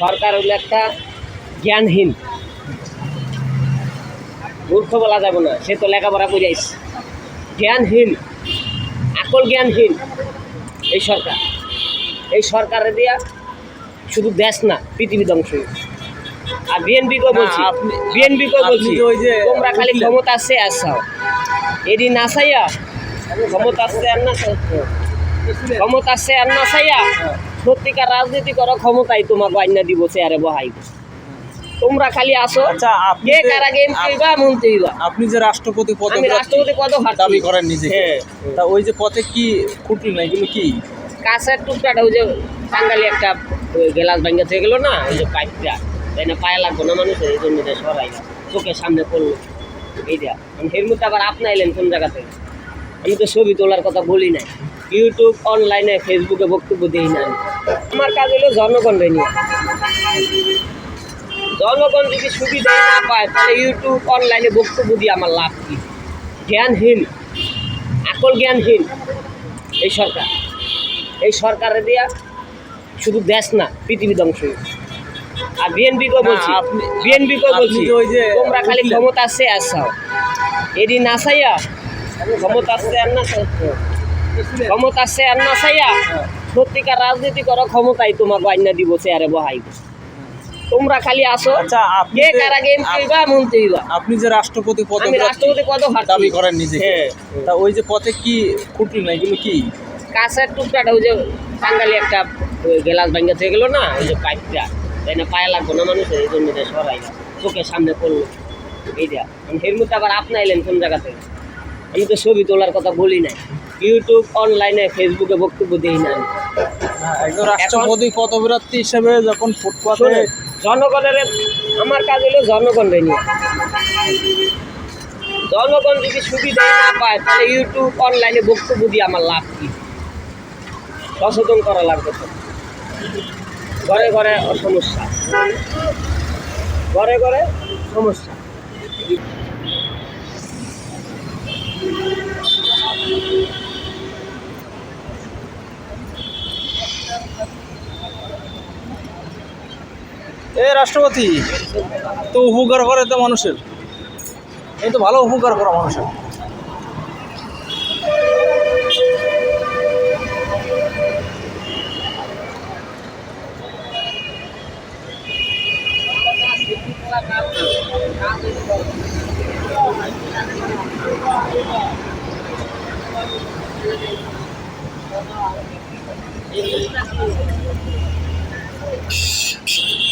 সরকার হলো একটা জ্ঞানহীন। মূর্খ বলা যাবে না সে তো লেখাপড়া করে আইস জ্ঞানহীন আকল জ্ঞানহীন এই সরকার। এই সরকারে দিয়া শুধু দেশ না পৃথিবী ধ্বংস। আর বিএনপিকেও বলছি না, আপনি- বিএনপিকেও আপনি বলছি ওই যে তোমরা খালি ক্ষমতা আছে আসাও এডি না চাইয়া ক্ষমতা আছে আর না ক্ষমতা আছে আর না চাইয়া সত্যিকার রাজনীতি করো ক্ষমতাই তোমাকে আইনা দিব চেয়ারে বহাইব। তোমরা খালি আসো আচ্ছা আপনি কে যে- কারা এমপি বা মন্ত্রী আপনি যে রাষ্ট্রপতি পদে আমি রাষ্ট্রপতি পদ দাবি করেন নিজেকে। হ্যাঁ। তা ওই যে পথে কি খুঁটল না এগুলো কি? কাছের টুকটাটা ওই যে টাঙ্গালি একটা গেলাস ভাঙ্গা থেকে গেলো না ওই যে পাইপটা। তাই না পায়ে লাগবো না মানুষের এই জন্য সরাই চোখের সামনে পড়ল। এইটা। এর মধ্যে আবার আপনি এলেন কোন জায়গা থেকে? আমি তো ছবি তোলার কথা বলি নাই। ইউটিউব অনলাইনে ফেসবুকে বক্তব্য দিই না আমার কাজ হলো জনগণ নিয়ে। জনগণ যদি সুবিধা না পায় তাহলে ইউটিউব অনলাইনে বক্তব্য দিয়ে আমার লাভ কি? জ্ঞানহীন আকল জ্ঞানহীন এই সরকার। এই সরকারে দিয়া শুধু দেশ না পৃথিবী ধ্বংস। আর বিএনপিকেও না, বলছি বিএনপিকেও আপনি বলছি ওই যে তোমরা খালি ক্ষমতা আছে। আসাও এডি না চাইয়া ক্ষমতা আছে আর না ক্ষমতা আর না চাইয়া সত্যিকার রাজনীতি করো ক্ষমতাই তোমাকে আইনা দিব চেয়ারে বহাইব। তোমরা খালি আসো আচ্ছা আপনি কে কারা এমপি বা মন্ত্রী আপনি যে রাষ্ট্রপতি পদে আমি রাষ্ট্রপতি পদ দাবি করেন নিজেকে। হ্যাঁ। তা ওই যে পথে কি খুঁটল না এগুলো কি? কাছের টুকটাটা ওই যে টাঙ্গালি একটা গেলাস ভাঙ্গা থেকে গেলো না ওই যে পাইপটা তাই না পায়ে লাগবো না মানুষের এই জন্য সরাই চোখের সামনে পড়ল। এইটা। এর মধ্যে আবার আপনি এলেন কোন জায়গা থেকে? আমি তো ছবি তোলার কথা বলি নাই। ইউটিউব অনলাইনে ফেসবুকে বক্তব্য দিই না একজন রাষ্ট্রপতি পদপ্রার্থী হিসেবে যখন শোনেন, জনগণের আমার কাজ হলো জনগণ নিয়ে। জনগণ যদি সুবিধা না পায় তাহলে ইউটিউব অনলাইনে বক্তব্য দিয়ে আমার লাভ কি? সচেতন করা লাগবে তো। ঘরে ঘরে সমস্যা ঘরে ঘরে সমস্যা। এ রাষ্ট্রপতি তো উপকার করে তো মানুষের। এই তো ভালো উপকার করা মানুষের।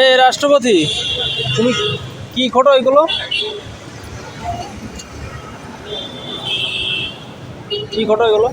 এ রাষ্ট্রপতি তুমি কি ঘটো এগুলো? কি ঘটো এগুলো?